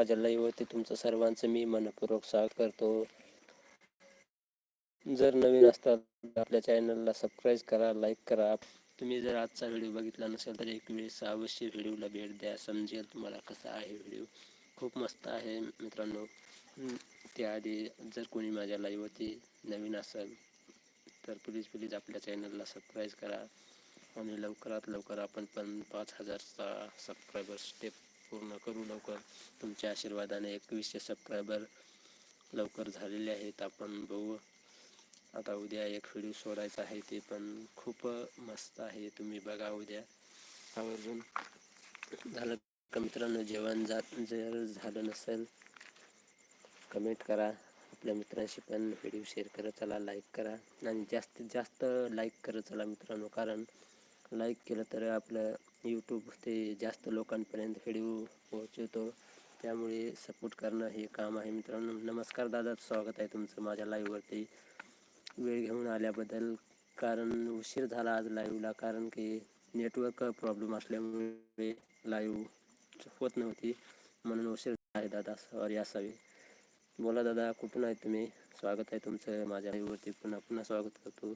माझ्या लाईव्हवरती तुमचं सर्वांचं मी मनपूर्वक स्वागत करतो. जर नवीन असतात आपल्या चॅनलला सबस्क्राईब करा लाईक करा. तुम्ही जर आजचा व्हिडिओ बघितला नसेल तर एक वेळेस अवश्य व्हिडिओला भेट द्या. समजेल तुम्हाला कसा आहे व्हिडिओ. खूप मस्त आहे मित्रांनो. त्याआधी जर कोणी माझ्या लाईव्हवरती नवीन असेल तर प्लीज प्लीज आपल्या चॅनलला सबस्क्राईब करा. आणि लवकरात लवकर आपण पण पाच हजारचा सबस्क्रायबर स्टेप पूर्ण करू लवकर. तुमच्या आशीर्वादाने एकवीसशे सबस्क्रायबर लवकर झालेले आहेत. आपण बघू. आता उद्या एक व्हिडिओ सोडायचा आहे. ते पण खूप मस्त आहे. तुम्ही बघा उद्या. आवर्जून झालं का मित्रांनो? जेवण जात जर झालं नसेल कमेंट करा. आपल्या मित्रांशी पण व्हिडिओ शेअर करत चला लाईक करा. आणि जास्तीत जास्त लाईक करत चला मित्रांनो. कारण लाईक केलं तर आपलं यूट्यूब ते जास्त लोकांपर्यंत व्हिडिओ पोहोचवतो. त्यामुळे सपोर्ट करणं हे काम आहे मित्रांनो. नमस्कार दादा स्वागत आहे तुमचं माझ्या लाईव्हवरती वेळ घेऊन आल्याबद्दल कारण उशीर झाला आज लाईव्हला कारण की नेटवर्क प्रॉब्लेम असल्यामुळे लाईव्ह होत नव्हती. म्हणून उशीर आहे दादा सॉरी असावी. बोला दादा कुठून आहे तुम्ही? स्वागत आहे तुमचं माझ्या लाईव्हवरती पुन्हा पुन्हा स्वागत करतो.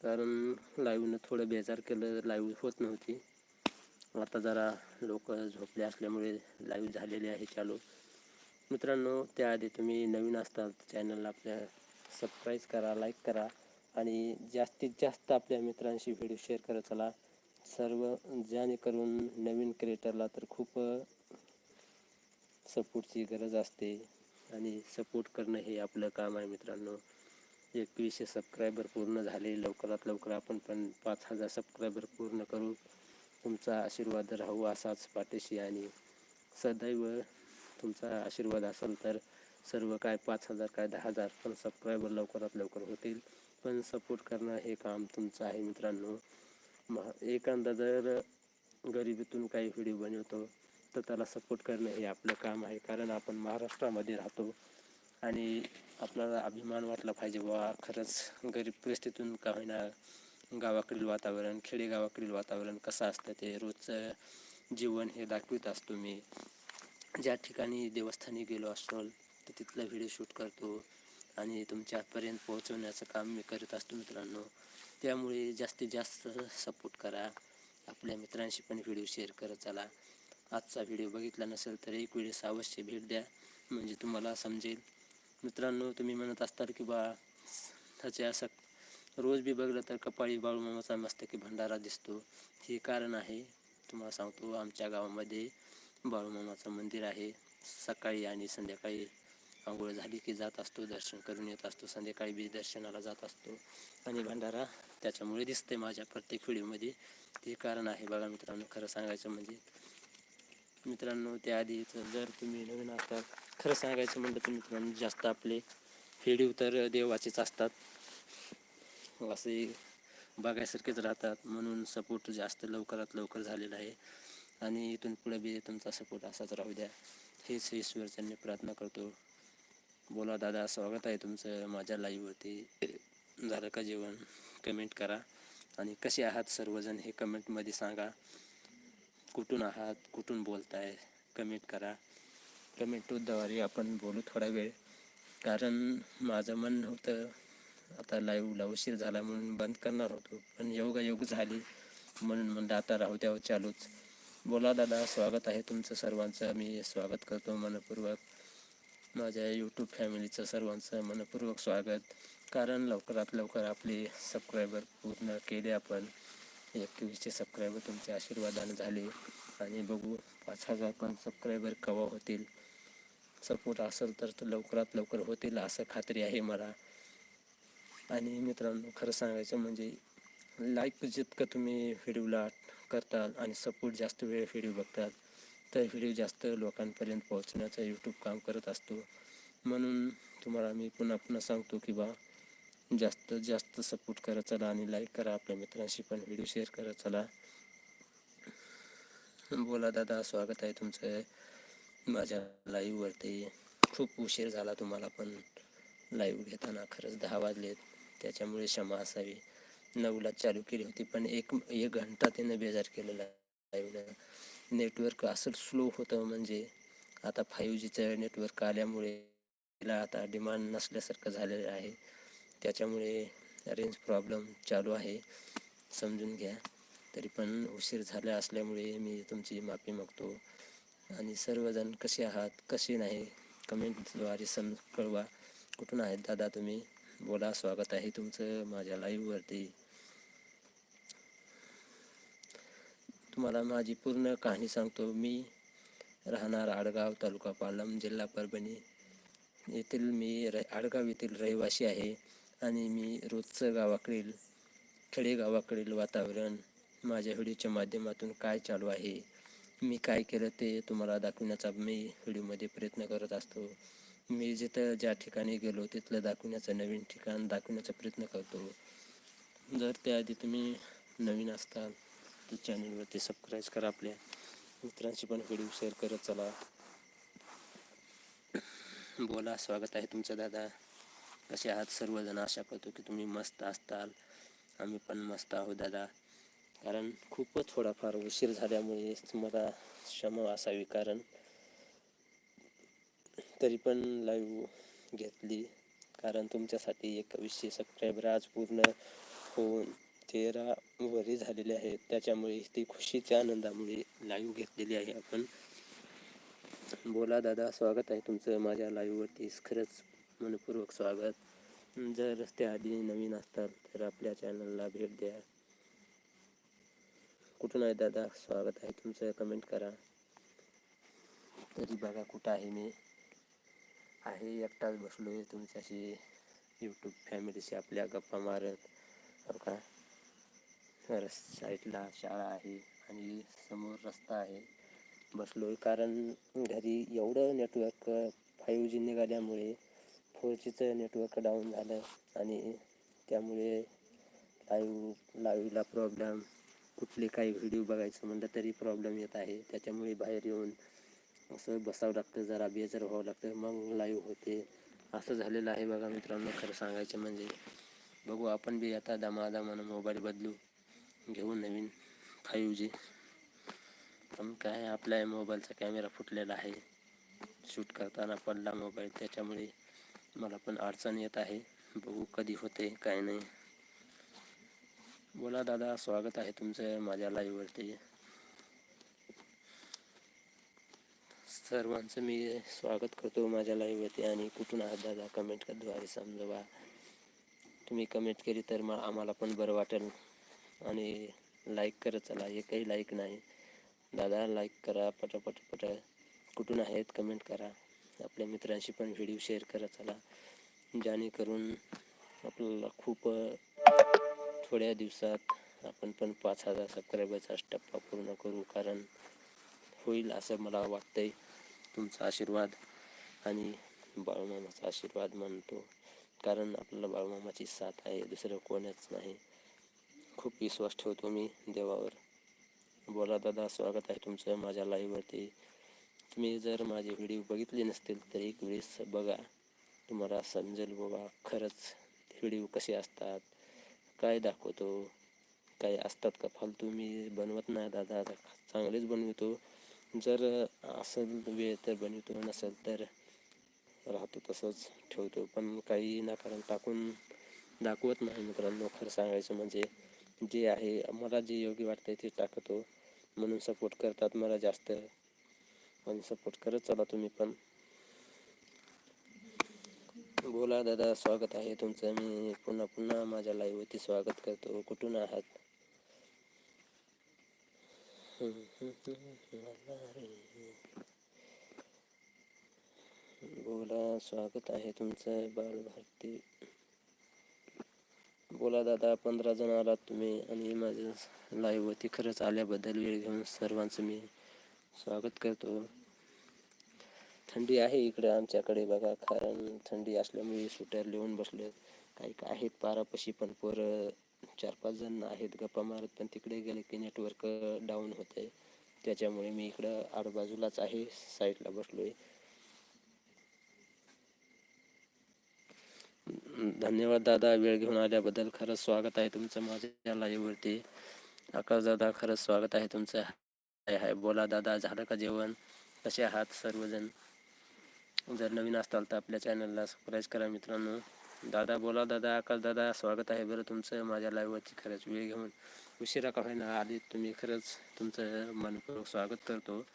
कारण लाईव्हनं थोडं बेजार केलं लाईव्ह होत नव्हती. आता जरा लोक झोपले असल्यामुळे लाईव्ह झालेले आहे चालू. मित्रांनो त्याआधी तुम्ही नवीन असताल चॅनलला आपल्या सबस्क्राईब करा लाईक करा आणि जास्तीत जास्त आपल्या मित्रांशी व्हिडिओ शेअर करत चला. सर्व जेणेकरून नवीन क्रिएटरला तर खूप सपोर्टची गरज असते आणि सपोर्ट करणं हे आपलं काम आहे मित्रांनो. एकवीसशे सबस्क्रायबर पूर्ण झाले. लवकरात लवकर आपण पण पाच हजार सबस्क्रायबर पूर्ण करू. तुमचा आशीर्वाद राहू असाच पाठीशी आणि सदैव तुमचा आशीर्वाद असेल तर सर्व काय पाच हजार काय दहा हजार पण सबस्क्रायबर लवकरात लवकर होतील. पण सपोर्ट करणं हे काम तुमचं आहे मित्रांनो. महा एखादा जर गरिबीतून काही व्हिडिओ बनवतो तर त्याला सपोर्ट करणं हे आपलं काम आहे. कारण आपण महाराष्ट्रामध्ये राहतो. आणि आपल्याला अभिमान वाटला पाहिजे बुवा. खरंच गरीब परिस्थितीतून का होईना गावाकडील वातावरण खेडेगावाकडील वातावरण कसं असतं ते रोजचं जीवन हे दाखवित असतो मी. ज्या ठिकाणी देवस्थानी गेलो असतो तर तिथला व्हिडिओ शूट करतो आणि तुमच्यापर्यंत पोहोचवण्याचं काम मी करत असतो मित्रांनो. त्यामुळे जास्तीत जास्त सपोर्ट करा. आपल्या मित्रांशी पण व्हिडिओ शेअर करत चला आजचा व्हिडिओ बघितला नसेल तर एक वेळेस अवश्य भेट द्या. म्हणजे तुम्हाला समजेल मित्रांनो तुम्ही म्हणत असताल की बा त्याचे असं रोज बी बघलं तर कपाळी बाळूमामाचा मस्तकी भंडारा दिसतो. हे कारण आहे. तुम्हाला सांगतो आमच्या गावामध्ये बाळूमामाचं मंदिर आहे. सकाळी आणि संध्याकाळी आंघोळ झाली की जात असतो दर्शन करून येत असतो. संध्याकाळी बी दर्शनाला जात असतो आणि भंडारा त्याच्यामुळे दिसते माझ्या प्रत्येक व्हिडिओमध्ये. ते कारण आहे बघा मित्रांनो खरं सांगायचं म्हणजे. मित्रांनो त्याआधी जर तुम्ही नवीन असतात खरं सांगायचं म्हटलं तर मित्रांनो जास्त आपले व्हिडिओ तर देवाचेच असतात. असे बघायसारखेच राहतात म्हणून सपोर्ट जास्त लवकरात लवकर झालेला आहे. आणि इथून पुढे बी तुमचा सपोर्ट असाच राहू द्या. हेच ईश्वरच्यांनी प्रार्थना करतो. बोला दादा स्वागत आहे तुमचं माझ्या लाईव्हवरती झालं का जेवण? कमेंट करा. आणि कसे आहात सर्वजण हे कमेंटमध्ये सांगा. कुठून आहात कुठून बोलताय कमेंट करा. कमेंटद्वारे आपण बोलू थोडा वेळ. कारण माझं मन होतं आता लाईव्हला उशीर झाला म्हणून बंद करणार होतो. पण योगायोग झाली म्हणून म्हणलं आता राहू द्यावं चालूच. बोला दादा स्वागत आहे तुमचं सर्वांचं. मी स्वागत करतो मनपूर्वक. माझ्या यूट्यूब फॅमिलीचं सर्वांचं मनपूर्वक स्वागत. कारण लवकरात लवकर आपले सबस्क्रायबर पूर्ण केले आपण. एकवीसशे सबस्क्रायबर तुमच्या आशीर्वादानं झाले. आणि बघू पाच हजार पण सबस्क्रायबर कवा होतील? सपोर्ट असेल तर तो लवकरात लवकर होतील असं खात्री आहे मला. आणि मित्रांनो खरं सांगायचं म्हणजे लाईक जितकं तुम्ही व्हिडिओला करताल आणि सपोर्ट जास्त वेळ व्हिडिओ बघतात तर व्हिडिओ जास्त लोकांपर्यंत पोहोचण्याचा यूट्यूब काम करत असतो. म्हणून तुम्हाला मी पुन्हा पुन्हा सांगतो की बा जास्त जास्त सपोर्ट करत चला आणि लाईक करा. आपल्या मित्रांशी पण व्हिडिओ शेअर करत चला. बोला दादा स्वागत आहे तुमचं. माझ्या लाईव्हवरती खूप उशीर झाला तुम्हाला पण लाईव्ह घेताना. खरंच दहा वाजलेत. त्याच्यामुळे क्षमा असावी. नऊला चालू केली होती पण एक एक घंटा त्यानं बेजार केलेला लाईव्हनं नेटवर्क असं स्लो होतं म्हणजे आता फाईव्ह जीचं नेटवर्क आल्यामुळे तिला आता डिमांड नसल्यासारखं झालेलं आहे. त्याच्यामुळे रेंज प्रॉब्लेम चालू आहे. समजून घ्या. तरी पण उशीर झाला असल्यामुळे मी तुमची माफी मागतो. आणि सर्वजण कसे आहात कसे नाही कमेंटद्वारे सम कळवा. कुठून आहेत दादा तुम्ही? बोला स्वागत आहे तुमचं माझ्या लाईव्हवरती तुम्हाला माझी पूर्ण कहाणी सांगतो. मी राहणार आडगाव तालुका पालम जिल्हा परभणी. येथील मी र आडगाव येथील रहिवासी आहे. आणि मी रोजचं गावाकडील खेडेगावाकडील वातावरण माझ्या व्हिडिओच्या माध्यमातून काय चालू आहे मी काय केलं ते तुम्हाला दाखवण्याचा मी व्हिडिओमध्ये प्रयत्न करत असतो. मी जिथं ज्या ठिकाणी गेलो तिथलं दाखवण्याचं नवीन ठिकाण दाखवण्याचा प्रयत्न करतो. जर त्याआधी तुम्ही नवीन असताल तर चॅनलवरती सबस्क्राईब करा आपल्या मित्रांशी पण व्हिडिओ शेअर करत चला. बोला स्वागत आहे तुमचं दादा. कसे आहात सर्वजण? आशा करतो की तुम्ही मस्त असताल. आम्ही पण मस्त आहोत दादा. कारण खूपच थोडाफार उशीर झाल्यामुळे मला क्षमा असावी कारण तरी पण लाईव्ह घेतली. कारण तुमच्यासाठी एकवीसशे सबस्क्रायबर आज पूर्ण होऊन तेरा वरी झालेले आहेत. त्याच्यामुळे ती खुशीच्या आनंदामुळे लाईव्ह घेतलेली आहे आपण. बोला दादा स्वागत आहे तुमचं माझ्या लाईव्हवरती खरंच मनपूर्वक स्वागत. जर रस्त्याआधी नवीन असतात तर आपल्या चॅनलला भेट द्या. कुठून आहे दादा? स्वागत आहे तुमचं. कमेंट करा. तरी बघा कुठं आहे मी. आहे एकटाच बसलो आहे तुमच्याशी. यूट्यूब फॅमिलीशी आपल्या गप्पा मारत. हो का? रस साईडला शाळा आहे आणि समोर रस्ता आहे. बसलो आहे कारण घरी एवढं नेटवर्क फाईव्ह जी निघाल्यामुळे फोर जीचं नेटवर्क डाऊन झालं आणि त्यामुळे लाईव्ह लाईव्हला प्रॉब्लेम कुठले काही व्हिडिओ बघायचं म्हणलं तरी प्रॉब्लेम येत आहे. त्याच्यामुळे बाहेर येऊन असं बसावं लागतं जरा बेजर व्हावं लागतं. मग लाईव्ह होते. असं झालेलं आहे बघा मित्रांनो. खरं सांगायचं म्हणजे बघू आपण बी आता दमादमानं मोबाईल बदलू. घेऊ नवीन फाईव्ह जी पण काय आपल्या मोबाईलचा कॅमेरा फुटलेला आहे. शूट करताना पडला मोबाईल त्याच्यामुळे मला पण अडचण येत आहे. बघू कधी होते काय नाही. बोला दादा स्वागत आहे तुमचं माझ्या लाईव्हवरती सर्वांचं मी स्वागत करतो माझ्या लाईव्हवरती आणि कुठून आहात दादा? कमेंटद्वारे समजवा. तुम्ही कमेंट केली तर मग आम्हाला पण बरं वाटेल. आणि लाईक करत चला हे काही लाईक नाही. दादा लाईक करा पटापट पट कुठून आहेत कमेंट करा. आपल्या मित्रांशी पण व्हिडिओ शेअर करत आला जेणेकरून आपल्याला खूप थोड्या दिवसात आपण पण पाच हजार सबस्क्रायबरचा टप्पा पूर्ण करू. कारण होईल असं मला वाटतंय. तुमचा आशीर्वाद आणि बाळूमामाचा आशीर्वाद म्हणतो. कारण आपल्याला बाळूमामाची साथ आहे दुसरं कोणच नाही. खूप विश्वास ठेवतो मी देवावर. बोला दादा स्वागत आहे तुमचं माझ्या लाईव्हवरती तुम्ही जर माझे व्हिडिओ बघितले नसतील तर एक वेळेस बघा. तुम्हाला समजेल बाबा खरंच व्हिडिओ कसे असतात काय दाखवतो काय असतात का फालतू मी बनवत नाही दादा चांगलेच बनवतो. जर असेल वेळ तर बनवतो नसेल तर राहतो तसंच ठेवतो. पण काही नाकारण टाकून दाखवत नाही मित्रांनो खरं सांगायचं म्हणजे. जे आहे मला जे योग्य वाटतं ते टाकतो. म्हणून सपोर्ट करतात मला जास्त. आणि सपोर्ट करत चला तुम्ही पण. बोला दादा स्वागत आहे तुमचं. मी पुन्हा पुन्हा माझ्या लाईव्हवरती स्वागत करतो. कुठून आहात? बोला स्वागत आहे तुमचं बाल भारती. बोला दादा पंधरा जण आलात तुम्ही आणि माझ्या लाईव्हवरती खरंच आल्याबद्दल वेळ घेऊन सर्वांचं मी स्वागत करतो. थंडी आहे इकडे आमच्याकडे बघा कारण थंडी असल्यामुळे सुट्यार लिहून बसले काही काय आहेत पारापाशी पण पोरं चार पाच जण आहेत गप्पा मारत पण तिकडे गेले की नेटवर्क डाऊन होते त्याच्यामुळे मी इकडं आडबाजूलाच आहे साईडला बसलो आहे धन्यवाद दादा वेळ घेऊन आल्याबद्दल. खरंच स्वागत आहे तुमचं माझ्या लाईव्हवरती आकाश दादा खरंच स्वागत आहे तुमचं. हाय हाय बोला दादा झालं का जेवण? कसे आहात सर्वजण? जर नवीन असताल तर आपल्या चॅनलला सबस्क्राईब करा मित्रांनो. दादा बोला दादा आकाश दादा स्वागत आहे बरं तुमचं माझ्या लाईव्हवरती खरंच वेळ घेऊन. उशिरा का होईना आली तुम्ही खरंच तुमचं मनपूर्वक स्वागत करतो.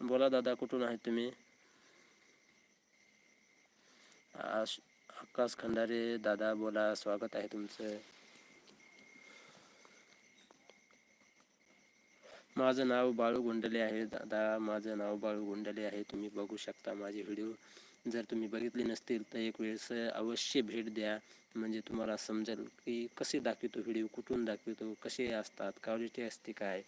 बोला दादा कुठून आहे तुम्ही? आश- आकाश खंडारे दादा बोला स्वागत आहे तुमचं. माझं नाव बाळू गोंडले आहे. दादा माझं नाव बाळू गोंडले आहे. तुम्ही बघू शकता माझे व्हिडिओ. जर तुम्ही बघितले नसतील तर एक वेळेस अवश्य भेट द्या. म्हणजे तुम्हाला समजेल की कसे दाखवतो व्हिडिओ कुठून दाखवतो कसे असतात क्वालिटी असते काय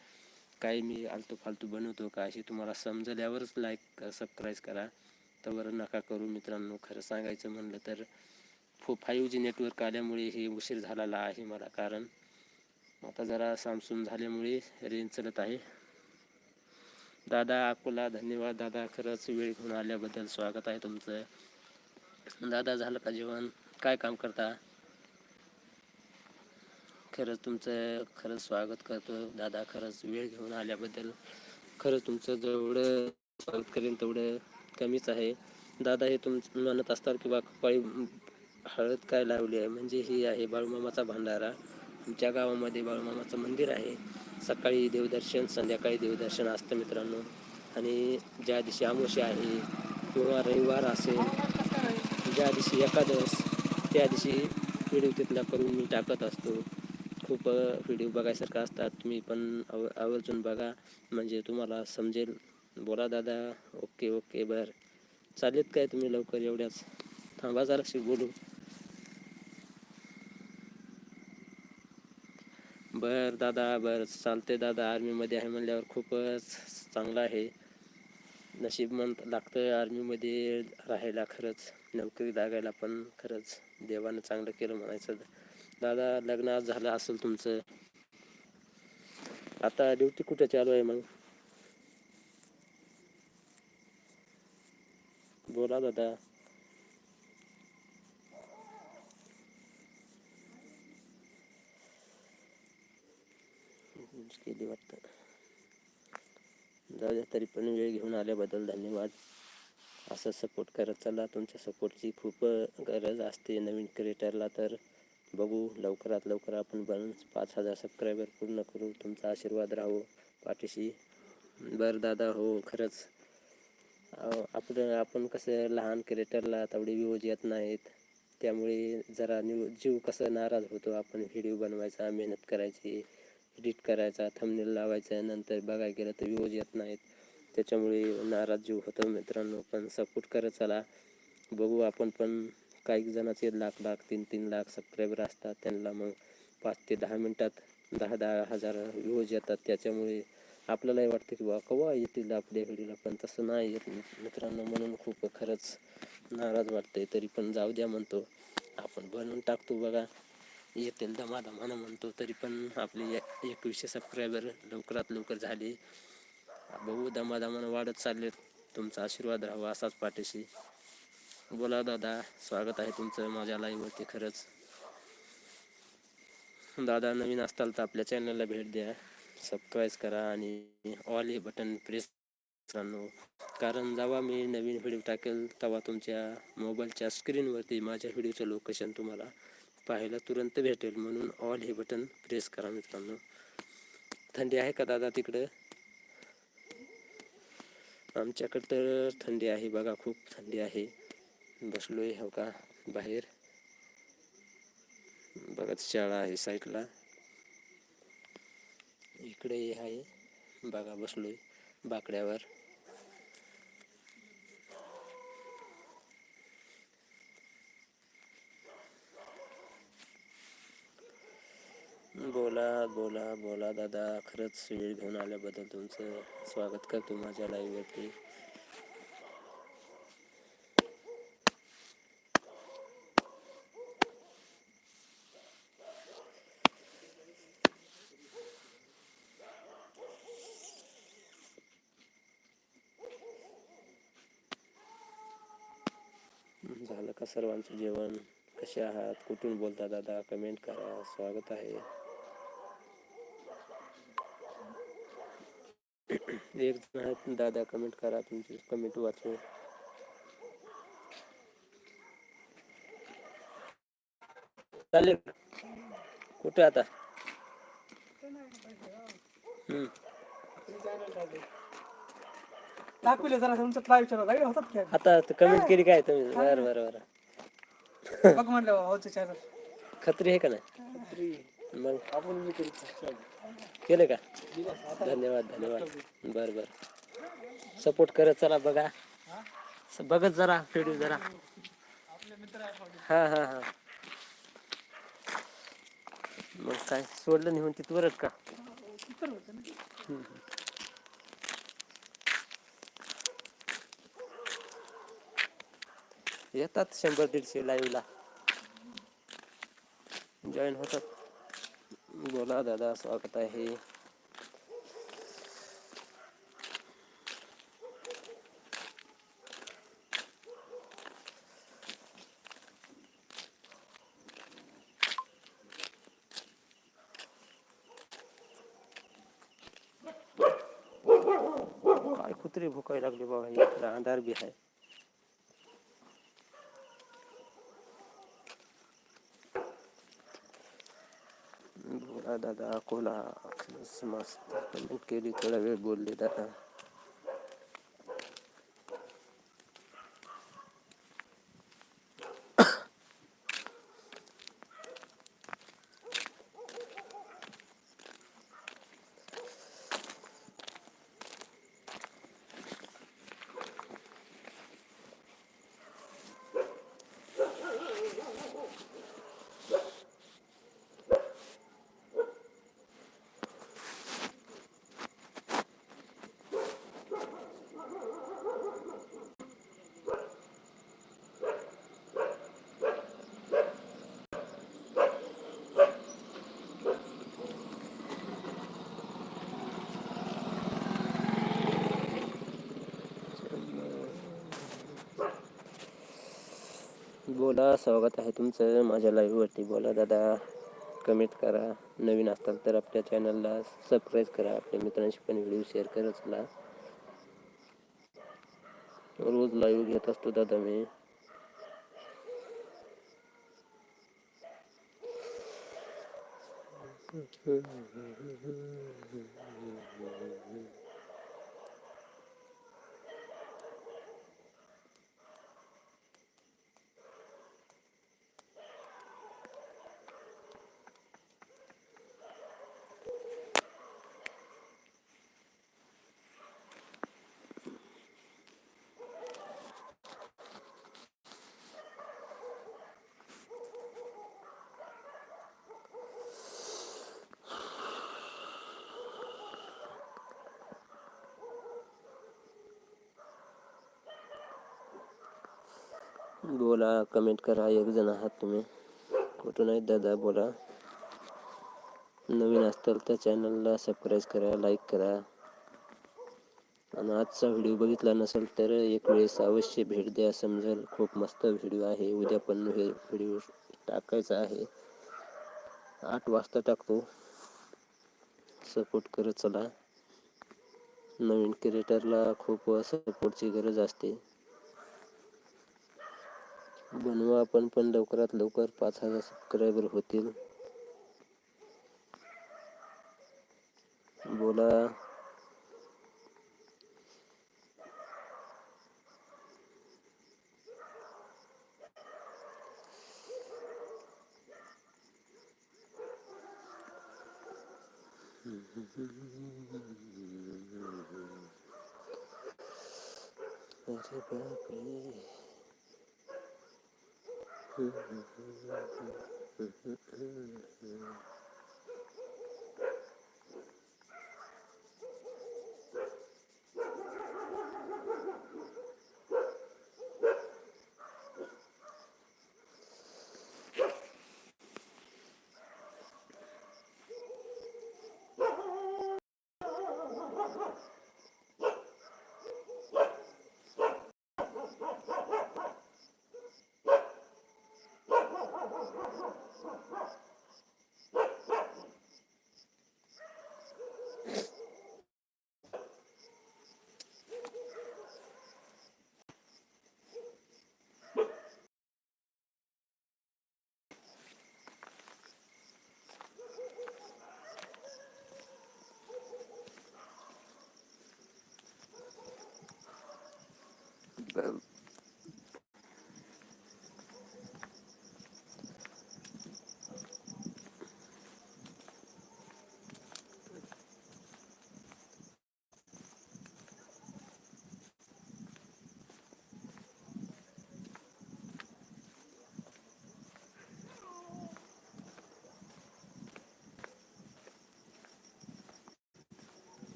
काय मी आलतो फालतू बनवतो का हे तुम्हाला समजल्यावरच लाईक सबस्क्राईब करा. तर नका करू मित्रांनो. खरं सांगायचं म्हणलं तर फो फाईव्ह जी नेटवर्क आल्यामुळे हे उशीर झालेला आहे मला. कारण आता जरा सामसूम झाल्यामुळे रेंज चलत आहे. दादा अकोला धन्यवाद. दादा खरंच वेळ घेऊन आल्याबद्दल स्वागत आहे तुमचं. दादा झालं का जेवण? काय काम करता? खरंच तुमचं खरंच स्वागत करतो. दादा खरंच वेळ घेऊन आल्याबद्दल खरंच तुमचं जेवढं स्वागत करेन तेवढं कमीच आहे. दादा हे तुम म्हणत असतात की बा कपाळी हळद काय लावली आहे? म्हणजे ही आहे बाळूमामाचा भांडारा. आमच्या गावामध्ये बाळूमामाचं मंदिर आहे. सकाळी देवदर्शन संध्याकाळी देवदर्शन असतं मित्रांनो. आणि ज्या दिवशी आमोशी आहे किंवा रविवार असेल ज्या दिवशी एकादश त्या दिवशी व्हिडिओ तिथला करून मी टाकत असतो. खूप व्हिडिओ बघायसारखं असतात. तुम्ही पण आव आवर्जून बघा. म्हणजे तुम्हाला समजेल. बोला दादा. ओके ओके बरं. चालेल काय तुम्ही लवकर एवढ्याच? थांबा जराशी बोलू. बरं दादा बरं. चालते दादा. आर्मीमध्ये आहे म्हणल्यावर खूपच चांगलं आहे. नशीब म्हणत लागतं आर्मीमध्ये राहायला खरंच. नोकरी लागायला पण खरंच देवानं चांगलं केलं म्हणायचं. दादा लग्न आज झालं असेल तुमचं. आता ड्युटी कुठे चालू आहे मग? बोला दादा. केली वाटतं. जाऊ द्या तरी पण वेळ घेऊन आल्याबद्दल धन्यवाद. असं सपोर्ट करत चला. तुमच्या सपोर्टची खूप गरज असते. नवीन क्रिएटरला तर बघू. लवकरात लवकर आपण बनून पाच हजार सबस्क्रायबर पूर्ण करू. तुमचा आशीर्वाद राहो. पाठीशी बरं दादा हो. खरंच आपलं आपण कसं लहान क्रिएटरला तेवढे व्ह्यूज येत नाहीत. त्यामुळे जरा न्यू जीव कसं नाराज होतो. आपण व्हिडिओ बनवायचा मेहनत करायची. एडिट करायचा थंबनेल लावायचा नंतर बघायला गेलं तर व्ह्यूज येत नाहीत. त्याच्यामुळे नाराज जीव होतो मित्रांनो पण सपोर्ट करत चला. बघू आपण पण काही जणाचे लाख लाख तीन तीन लाख सबस्क्रायबर असतात त्यांना मग पाच ते दहा मिनटात दहा दहा हजार व्ह्यूज येतात. त्याच्यामुळे आपल्यालाही वाटतं की बा कवा येतील आपल्या व्हिडिओला पण तसं नाही येत मित्रांनो. म्हणून खूप खरंच नाराज वाटतंय तरी पण जाऊ द्या म्हणतो. आपण बनवून टाकतो बघा. येतील दमादमानं म्हणतो तरी पण आपले एकवीसशे सबस्क्रायबर लवकरात लवकर झाले. बघू दमादमानं वाढत चालले तुमचा आशीर्वाद राहावा असाच पाठीशी. बोला दादा स्वागत आहे तुमचं माझ्या लाईव्हवरती खरंच. दादा नवीन असताल तर आपल्या चॅनलला भेट द्या. सबस्क्राईब करा आणि ऑल हे बटन प्रेस करा. कारण जेव्हा मी नवीन व्हिडिओ टाकेल तेव्हा तुमच्या मोबाईलच्या स्क्रीनवरती माझ्या व्हिडिओचं लोकेशन तुम्हाला पाहायला तुरंत भेटेल म्हणून ऑल हे बटन प्रेस करा मित्रांनो. थंडी आहे का दादा तिकडं? आमच्याकडं तर थंडी आहे बघा खूप थंडी आहे. बसलोय हो का बाहेर? बघा शाळा आहे साईडला. इकडे आहे बघा बसलोय बाकड्यावर. बोला बोला बोला दादा. खरंच वेळ घेऊन आल्याबद्दल तुमचं स्वागत करतो माझ्या लाईव्हवरती झालं का सर्वांचं जेवण? कसे आहात? कुठून बोलता दादा? कमेंट करा. स्वागत आहे. एक जण आहेत दादा कमेंट करा तुमची कमेंट वाचू चालेल. कुठे आता. दाखवले जरा तुमचं विचारला लागले होतात काय? आता कमेंट केली काय तुम्ही? बरं बरं बरं. बघ म्हणलं भाऊचं चॅनल खत्री आहे का नाही? मग? आपण मी केलं का? धन्यवाद धन्यवाद. बरं बरं. सपोर्ट करत चला बघा. बघत जरा व्हिडिओ जरा. हा हा हा. मग काय सोडलं नाही म्हणते तिथवरच का? येतात शंभर दीडशे लाईव्हला जॉईन होतात. बोला दादा स्वागत आहे काय कुत्री भुकाय लागली बाबा इकडं अंधार बी आहे बोला दादा अकोला मस्त कमेंट केली थोडा वेळ बोलले दादा. बोला स्वागत आहे तुमचं माझ्या लाईव्हवरती बोला दादा कमेंट करा. नवीन असतात तर आपल्या चॅनलला सबस्क्राईब करा. आपल्या मित्रांशी पण व्हिडिओ शेअर करत चला. रोज लाईव्ह घेत असतो दादा मी. बोला कमेंट करा एक जण आहात तुम्ही. कुठून आहेत दादा? बोला. नवीन असताल तर चॅनलला सबस्क्राईब करा लाईक करा. आणि आजचा व्हिडिओ बघितला नसेल तर एक वेळेस अवश्य भेट द्या समजेल. खूप मस्त व्हिडिओ आहे. उद्या पण हे व्हिडिओ टाकायचा आहे. आठ वाजता टाकतो. सपोर्ट करत चला. नवीन क्रिएटरला खूप सपोर्टची गरज असते. बनवा आपण पण लवकरात लवकर पाच हजार सबस्क्रायबर होतील. बोला. अरे बापरे. Je vais vous dire, je vais vous